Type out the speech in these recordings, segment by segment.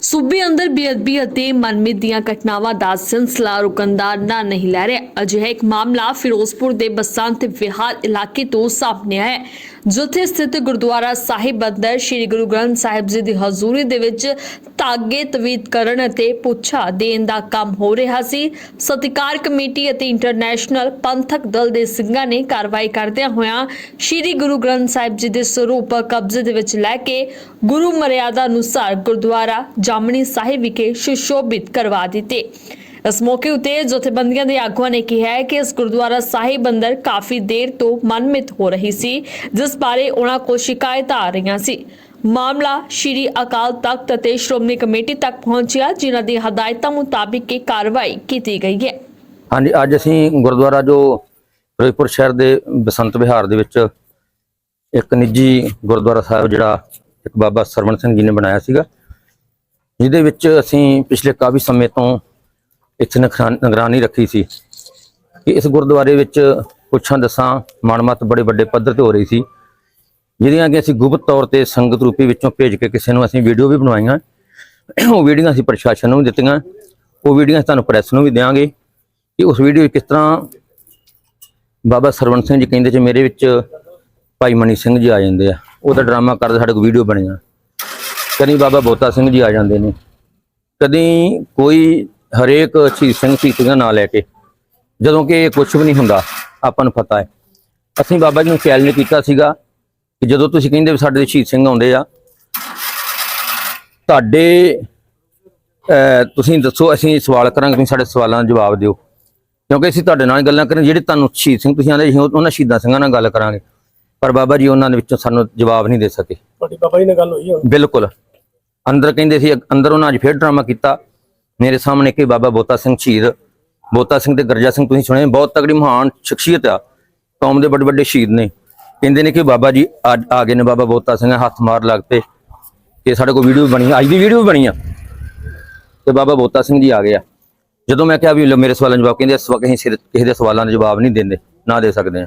ਸੂਬੇ ਅੰਦਰ ਬੇਅਦਬੀ ਅਤੇ ਮਨਮਿਤ ਦੀਆਂ ਘਟਨਾਵਾਂ ਦਾ ਸਿਲਸਿਲਾ ਰੁਕਣ ਦਾ ਨਾਂ ਨਹੀਂ ਲੈ ਰਿਹਾ। ਅਜਿਹਾ ਇੱਕ ਮਾਮਲਾ ਫਿਰੋਜ਼ਪੁਰ ਦੇ ਬਸੰਤ ਵਿਹਾਰ ਇਲਾਕੇ ਤੋਂ ਸਾਹਮਣੇ ਆਇਆ ਹੈ। ਜਿੱਥੇ ਸਥਿਤ ਗੁਰਦੁਆਰਾ ਸਾਹਿਬ ਅੰਦਰ ਸ੍ਰੀ ਗੁਰੂ ਗ੍ਰੰਥ ਸਾਹਿਬ ਜੀ ਦੀ ਹਜ਼ੂਰੀ ਦੇ ਵਿੱਚ ਤਾਗੇ ਤਵੀਤ ਕਰਨ ਅਤੇ ਪੁੱਛਾ ਦੇਣ ਦਾ ਕੰਮ ਹੋ ਰਿਹਾ ਸੀ। ਸਤਿਕਾਰ ਕਮੇਟੀ ਅਤੇ ਇੰਟਰਨੈਸ਼ਨਲ ਪੰਥਕ ਦਲ ਦੇ ਸਿੰਘਾਂ ਨੇ ਕਾਰਵਾਈ ਕਰਦਿਆਂ ਹੋਇਆਂ ਸ੍ਰੀ ਗੁਰੂ ਗ੍ਰੰਥ ਸਾਹਿਬ ਜੀ ਦੇ ਸਰੂਪ ਕਬਜ਼ੇ ਦੇ ਵਿੱਚ ਲੈ ਕੇ ਗੁਰੂ ਮਰਿਆਦਾ ਅਨੁਸਾਰ ਗੁਰਦੁਆਰਾ ਜਾਮਣੀ ਸਾਹਿਬ ਵਿਖੇ ਸੁਸ਼ੋਭਿਤ ਕਰਵਾ ਦਿੱਤੇ। ਇਸ ਮੌਕੇ ਉਤੇ ਜਥੇਬੰਦੀਆਂ ਦੇ ਆਗੂਆਂ ਨੇ ਕਿਹਾ ਕਿ ਇਸ ਗੁਰਦੁਆਰਾ ਸਾਹਿਬ ਅੰਦਰ ਕਾਫੀ ਦੇਰ ਤੋਂ ਮਨਮਿਤ ਹੋ ਰਹੀ ਸੀ, ਜਿਸ ਬਾਰੇ ਉਹਨਾਂ ਕੋਲ ਸ਼ਿਕਾਇਤਾਂ ਆ ਰਹੀਆਂ ਸੀ। ਮਾਮਲਾ ਸ਼੍ਰੀ ਅਕਾਲ ਤਖਤ ਅਤੇ ਸ਼੍ਰੋਮਣੀ ਕਮੇਟੀ ਤੱਕ ਪਹੁੰਚਿਆ, ਜਿਨ੍ਹਾਂ ਦੀ ਹਦਾਇਤਾਂ ਮੁਤਾਬਿਕ ਇਹ ਕਾਰਵਾਈ ਕੀਤੀ ਗਈ ਹੈ। ਹਾਂਜੀ, ਅੱਜ ਅਸੀਂ ਗੁਰਦੁਆਰਾ ਜੋ ਫਿਰੋਜ਼ਪੁਰ ਸ਼ਹਿਰ ਦੇ ਬਸੰਤ ਵਿਹਾਰ ਦੇ ਵਿੱਚ ਇੱਕ ਨਿੱਜੀ ਗੁਰਦੁਆਰਾ ਸਾਹਿਬ, ਜਿਹੜਾ ਇੱਕ ਬਾਬਾ ਸਰਵਣ ਸਿੰਘ ਜੀ ਨੇ ਬਣਾਇਆ ਸੀਗਾ, ਜਿਹਦੇ ਵਿੱਚ ਅਸੀਂ ਪਿਛਲੇ ਕਾਫੀ ਸਮੇਂ ਤੋਂ ਇੱਥੇ ਨਿਗਰਾਨ- ਨਿਗਰਾਨੀ ਰੱਖੀ ਸੀ ਕਿ ਇਸ ਗੁਰਦੁਆਰੇ ਵਿੱਚ ਪੁੱਛਾਂ ਦਸਾਂ ਮਨਮਤ ਬੜੇ ਵੱਡੇ ਪੱਧਰ ਤੇ ਹੋ ਰਹੀ ਸੀ ਜਿਹਦੀਆਂ ਕਿ ਅਸੀਂ ਗੁਪਤ ਤੌਰ ਤੇ ਸੰਗਤ ਰੂਪੀ ਵਿੱਚੋਂ ਭੇਜ ਕੇ ਕਿਸੇ ਨੂੰ ਅਸੀਂ ਵੀਡੀਓ ਵੀ ਬਣਵਾਈਆਂ। ਉਹ ਵੀਡੀਓ ਅਸੀਂ ਪ੍ਰਸ਼ਾਸਨ ਨੂੰ ਵੀ ਦਿੱਤੀਆਂ, ਉਹ ਵੀਡੀਓ ਅਸੀਂ ਤੁਹਾਨੂੰ ਪ੍ਰੈਸ ਨੂੰ ਵੀ ਦਿਆਂਗੇ ਕਿ ਉਸ ਵੀਡੀਓ ਵਿੱਚ ਕਿਸ ਤਰ੍ਹਾਂ ਬਾਬਾ ਸਰਵਣ ਸਿੰਘ ਜੀ ਕਹਿੰਦੇ ਚ ਮੇਰੇ ਵਿੱਚ ਭਾਈ ਮਨੀ ਸਿੰਘ ਜੀ ਆ ਜਾਂਦੇ ਆ। ਉਹਦਾ ਡਰਾਮਾ ਕਰਦੇ ਸਾਡੇ ਕੋਲ ਵੀਡੀਓ ਬਣੀਆਂ। ਕਦੀ ਬਾਬਾ ਬੋਤਾ ਸਿੰਘ ਜੀ ਆ ਜਾਂਦੇ ਨੇ। ਕਦੀ ਕੋਈ ਹਰੇਕ ਸ਼ਹੀਦ ਸਿੰਘ ਸ਼ਹੀਦੀਆਂ ਨਾਂ ਲੈ ਕੇ ਜਦੋਂ ਕਿ ਕੁਝ ਵੀ ਨਹੀਂ ਹੁੰਦਾ ਆਪਾਂ ਨੂੰ ਪਤਾ ਹੈ। ਅਸੀਂ ਬਾਬਾ ਜੀ ਨੂੰ ਚੈਲੰਜ ਕੀਤਾ ਸੀਗਾ ਕਿ ਜਦੋਂ ਤੁਸੀਂ ਕਹਿੰਦੇ ਸਾਡੇ ਸ਼ਹੀਦ ਸਿੰਘ ਆਉਂਦੇ ਆ ਤੁਹਾਡੇ ਤੁਸੀਂ ਦੱਸੋ ਅਸੀਂ ਸਵਾਲ ਕਰਾਂਗੇ ਤੁਸੀਂ ਸਾਡੇ ਸਵਾਲਾਂ ਦਾ ਜਵਾਬ ਦਿਓ। ਕਿਉਂਕਿ ਅਸੀਂ ਤੁਹਾਡੇ ਨਾਲ ਗੱਲਾਂ ਕਰਾਂ ਜਿਹੜੇ ਤੁਹਾਨੂੰ ਸ਼ਹੀਦ ਸਿੰਘ ਤੁਸੀਂ ਆਂਦੇ ਉਹਨਾਂ ਸ਼ਹੀਦਾਂ ਸਿੰਘਾਂ ਨਾਲ ਗੱਲ ਕਰਾਂਗੇ। ਪਰ ਬਾਬਾ ਜੀ ਉਹਨਾਂ ਦੇ ਵਿੱਚੋਂ ਸਾਨੂੰ ਜਵਾਬ ਨਹੀਂ ਦੇ ਸਕੇ। ਤੁਹਾਡੀ ਬਾਬਾ ਜੀ ਨਾਲ ਗੱਲ ਹੋਈ ਬਿਲਕੁਲ। ਅੰਦਰ ਕਹਿੰਦੇ ਸੀ ਅੰਦਰ ਉਹਨਾਂ ਅੱਜ ਫੇਰ ਡਰਾਮਾ ਕੀਤਾ। ਮੇਰੇ ਸਾਹਮਣੇ ਕਿ ਬਾਬਾ ਬੋਤਾ ਸਿੰਘ ਸ਼ਹੀਦ। ਬੋਤਾ ਸਿੰਘ ਤੇ ਗਰਜਾ ਸਿੰਘ ਤੁਸੀਂ ਸੁਣਿਆ ਬਹੁਤ ਤਗੜੀ ਮਹਾਨ ਸ਼ਖਸੀਅਤ ਆ। ਕੌਮ ਦੇ ਵੱਡੇ ਵੱਡੇ ਸ਼ਹੀਦ ਨੇ। ਕਹਿੰਦੇ ਨੇ ਕਿ ਬਾਬਾ ਜੀ ਆ ਗਏ ਨੇ ਬਾਬਾ ਬੋਤਾ ਸਿੰਘ ਹੱਥ ਮਾਰ ਲੱਗ ਪਏ। ਕਿ ਸਾਡੇ ਕੋਲ ਵੀਡੀਓ ਬਣੀ ਅੱਜ ਦੀ ਵੀਡੀਓ ਬਣੀ ਆ। ਤੇ ਬਾਬਾ ਬੋਤਾ ਸਿੰਘ ਜੀ ਆ ਗਏ ਆ। ਜਦੋਂ ਮੈਂ ਕਿਹਾ ਵੀ ਮੇਰੇ ਸਵਾਲਾਂ ਦਾ ਜਵਾਬ ਕਹਿੰਦੇ ਇਸ ਵਕਤ ਅਸੀਂ ਕਿਸੇ ਦੇ ਸਵਾਲਾਂ ਦਾ ਜਵਾਬ ਨਹੀਂ ਦਿੰਦੇ ਨਾ ਦੇ ਸਕਦੇ ਆ।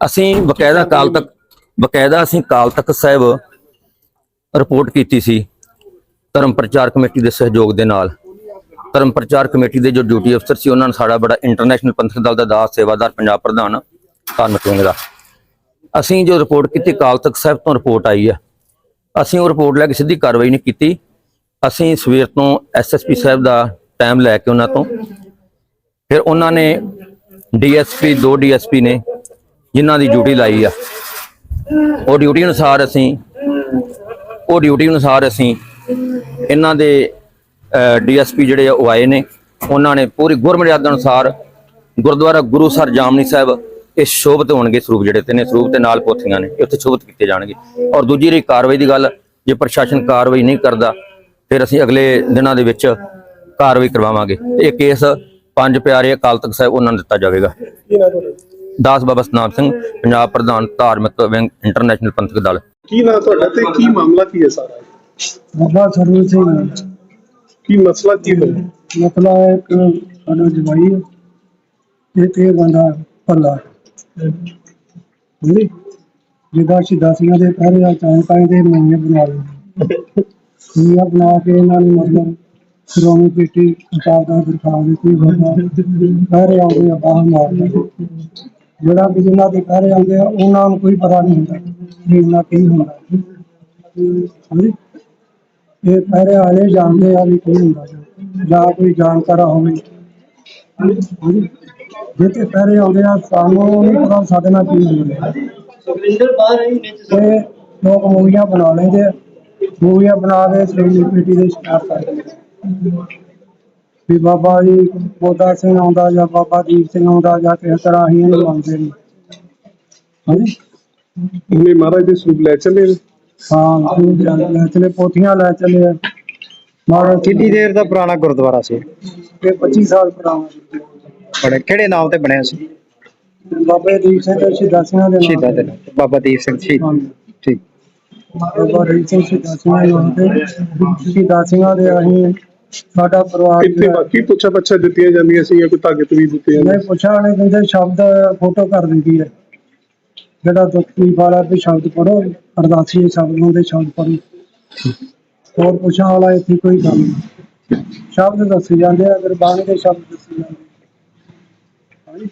ਅਸੀਂ ਬਕਾਇਦਾ ਕਾਲ ਤੱਕ ਬਕਾਇਦਾ ਅਸੀਂ ਕਾਲ ਤੱਕ ਸਾਹਿਬ ਰਿਪੋਰਟ ਕੀਤੀ ਸੀ। ਧਰਮ ਪ੍ਰਚਾਰ ਕਮੇਟੀ ਦੇ ਸਹਿਯੋਗ ਦੇ ਨਾਲ। ਧਰਮ ਪ੍ਰਚਾਰ ਕਮੇਟੀ ਦੇ ਜੋ ਡਿਊਟੀ ਅਫਸਰ ਸੀ, ਉਹਨਾਂ ਨੇ ਸਾਡਾ ਬੜਾ ਇੰਟਰਨੈਸ਼ਨਲ ਪੰਥਕ ਦਲ ਦਾ ਦਾਸ ਸੇਵਾਦਾਰ ਪੰਜਾਬ ਪ੍ਰਧਾਨ ਧਾਰਮਿਕ ਵਿੰਗ ਦਾ। ਅਸੀਂ ਜੋ ਰਿਪੋਰਟ ਕੀਤੀ ਕਾਲ ਤੱਕ ਸਾਹਿਬ ਤੋਂ ਰਿਪੋਰਟ ਆਈ ਹੈ। ਅਸੀਂ ਉਹ ਰਿਪੋਰਟ ਲੈ ਕੇ ਸਿੱਧੀ ਕਾਰਵਾਈ ਨਹੀਂ ਕੀਤੀ। ਅਸੀਂ ਸਵੇਰ ਤੋਂ ਐਸਐਸਪੀ ਸਾਹਿਬ ਦਾ ਟਾਈਮ ਲੈ ਕੇ ਉਹਨਾਂ ਤੋਂ। ਫਿਰ ਉਹਨਾਂ ਨੇ ਡੀਐਸਪੀ ਦੋ ਡੀਐਸਪੀ ਨੇ ਜਿਨ੍ਹਾਂ ਦੀ ਡਿਊਟੀ ਲਾਈ ਆ। ਉਹ ਡਿਊਟੀ ਅਨੁਸਾਰ ਅਸੀਂ, ਉਹ ਡਿਊਟੀ ਅਨੁਸਾਰ ਅਸੀਂ ਇਹਨਾਂ ਦੇ ਡੀਐਸਪੀ ਜਿਹੜੇ ਉਹ ਆਏ ਨੇ। ਉਹਨਾਂ ਨੇ ਪੂਰੀ ਗੁਰਮਰਿਆਦਾ ਅਨੁਸਾਰ ਗੁਰਦੁਆਰਾ ਗੁਰੂਸਰ ਜਾਮਨੀ ਸਾਹਿਬ ਇਹ ਸ਼ੋਭਤ ਹੋਣਗੇ ਸਰੂਪ ਜਿਹੜੇ ਤੇ ਨੇ ਸਰੂਪ ਤੇ ਨਾਲ ਪੋਥੀਆਂ ਨੇ। ਉੱਥੇ ਸ਼ੋਭਤ ਕੀਤੇ ਜਾਣਗੇ। ਔਰ ਦੂਜੀ ਰਹੀ ਕਾਰਵਾਈ ਦੀ ਗੱਲ ਜੇ ਪ੍ਰਸ਼ਾਸਨ ਕਾਰਵਾਈ ਨਹੀਂ ਕਰਦਾ ਫਿਰ ਅਸੀਂ ਅਗਲੇ ਦਿਨਾਂ ਦੇ ਵਿੱਚ ਕਾਰਵਾਈ ਕਰਵਾਵਾਂਗੇ। ਇਹ ਕੇਸ ਪੰਜ ਪਿਆਰੇ ਅਕਾਲ ਤਖਤ ਸਾਹਿਬ ਉਹਨਾਂ ਨੂੰ ਦਿੱਤਾ ਜਾਵੇਗਾ। ਦਾਸ ਬਾਬਾ ਸਤਨਾਮ ਸਿੰਘ ਪੰਜਾਬ ਪ੍ਰਧਾਨ ਧਾਰਮਿਕ ਵਿੰਗ ਇੰਟਰਨੈਸ਼ਨਲ ਪੰਥਕ ਦਲ। ਕੀ ਨਾ ਤੁਹਾਡਾ ਤੇ ਕੀ ਮਾਮਲਾ ਕੀ ਹੈ ਸਾਰਾ? ਬਾਬਾ ਸਰਵਨ ਸਿੰਘ ਕੀ ਮਸਲਾ ਕੀ ਹੋਇਆ? ਮਤਲਬ ਹੈ ਇੱਕ ਸਾਡਾ ਜਵਾਈ ਹੈ। ਤੇ ਤੇ ਬੰਦਾ ਪੱਲਾ ਜੀ ਜਿਹਦਾ ਸ਼ਹੀਦਾਂ ਸਿੰਘਾਂ ਦੇ ਪਹਿਰੇ ਆ ਚਾਹੇ ਪਾਏ ਦੇ ਮਹੀਨੇ ਬਣਾ ਲਏ। ਮਹੀਨੇ ਬਣਾ ਕੇ ਇਹਨਾਂ ਨੇ ਮਤਲਬ ਸ਼੍ਰੋਮਣੀ ਪੇਟੀ ਅਕਾਲ ਦਾ ਦਿਖਾ ਦਿੱਤੀ ਬਾਬਾ ਪਹਿਰੇ ਆਉਂਦੇ ਆ ਬਾਹਰ ਮਾਰਦੇ ਜਿਹੜਾ ਕਿ ਜਿਨ੍ਹਾਂ ਦੇ ਪਹਿਰੇ ਆਉਂਦੇ ਆ ਉਹਨਾਂ ਨੂੰ ਕੋਈ ਪਤਾ ਨਹੀਂ ਹੁੰਦਾ ਇਹਨਾਂ ਕੀ ਹੁੰਦਾ। ਹਾਂਜੀ? ਇਹ ਪਹਿਰੇ ਵਾਲੇ ਜਾਣਦੇ ਆ ਵੀ ਕੀ ਹੁੰਦਾ ਜੀ। ਜਾਂ ਕੋਈ ਜਾਣਕਾਰ ਹੋਵੇ ਹਾਂਜੀ। ਜੇ ਤੇ ਪਹਿਰੇ ਆਉਂਦੇ ਆ ਸਾਨੂੰ ਨਹੀਂ ਪਤਾ ਸਾਡੇ ਨਾਲ ਕੀ ਹੋ ਰਿਹਾ ਤੇ ਲੋਕ ਮੂਵੀਆਂ ਬਣਾ ਲੈਂਦੇ ਆ ਮੂਵੀਆਂ ਬਣਾ ਕੇ ਪੇਟੀ ਦੇ ਸ਼ਿਕਾਰ ਕਰਦੇ ਆ। ਵੀ ਬਾਬਾ ਜੀ ਬੋਦਾ ਸਿੰਘ ਆਉਂਦਾ ਜਾਂ ਬਾਬਾ ਦੀਪ ਸਿੰਘ ਆਉਂਦਾ ਜਾਂ ਕਿਸ ਤਰ੍ਹਾਂ ਹੀ ਇਹਨੂੰ ਮੰਨਦੇ ਨੇ ਹਾਂਜੀ ਉਹਨੇ ਮਹਾਰਾਜ ਦੇ ਸਰੂਪ ਲੈ ਚੱਲੇ ਨੇ। ਹਾਂ ਤੂੰ ਲੈ ਚਲੇ ਪੋਥੀਆਂ ਲੈ ਚਲੇ ਆ। ਮਹਾਰਾਜ ਕਿੰਨੀ ਦੇਰ ਦਾ ਪੁਰਾਣਾ ਗੁਰਦੁਆਰਾ ਸੀ? ਇਹ 25 ਸਾਲ ਪੁਰਾਣਾ ਬੜੇ ਕਿਹੜੇ ਨਾਮ ਤੇ ਬਣਿਆ ਸੀ? ਬਾਬੇ ਦੀਪ ਸਿੰਘ ਦੇ ਸ਼ਹੀਦਾਂ ਦੇ ਸ਼ਹੀਦਾਂ ਦੇ ਨਾਮ ਤੇ। ਬਾਬਾ ਦੀਪ ਸਿੰਘ ਸ਼ਹੀਦ। ਹਾਂਜੀ। ਠੀਕ। ਬਾਬਾ ਦੀਪ ਸਿੰਘ ਸ਼ਹੀਦਾਂ ਸਿੰਘਾਂ ਦੇ ਨਾਮ ਤੇ। ਸ਼ਹੀਦਾਂ ਸਿੰਘਾਂ ਦੇ ਅਸੀਂ ਸਾਡਾ ਪਰਿਵਾਰ ਇੱਥੇ ਜਿਹੜਾ- ਬਾਕੀ ਪੁੱਛਾ ਪੱਛਾ ਦਿੱਤੀਆਂ ਜਾਂਦੀਆਂ ਸੀ ਜਾਂ ਕੋਈ ਤਾਕਤ ਵੀ ਦਿੱਤੀ ਜਾਂਦੀ ਮੈਂ ਪੁੱਛਿਆ ਨੇ ਕਹਿੰਦੇ ਸ਼ਬਦ ਫੋਟੋ ਕਰ ਦਿੰਦੀ ਹੈ। ਜਿਹੜਾ ਦੁੱਖ ਦੁੱਖੀ ਵਾਲਾ ਵੀ ਸ਼ਬਦ ਪੜੋ ਅਰਦਾਸੀ ਸ਼ਬਦ ਦੇ ਸ਼ਬਦ ਪੜੋ ਹੋਰ ਪੁੱਛਣ ਵਾਲਾ ਇੱਥੇ ਕੋਈ ਗੱਲ ਨਹੀਂ। ਸ਼ਬਦ ਦੱਸੇ ਜਾਂਦੇ ਆ ਗੁਰਬਾਣੀ ਦੇ ਸ਼ਬਦ ਦੱਸੇ ਜਾਂਦੇ ਹਾਂਜੀ।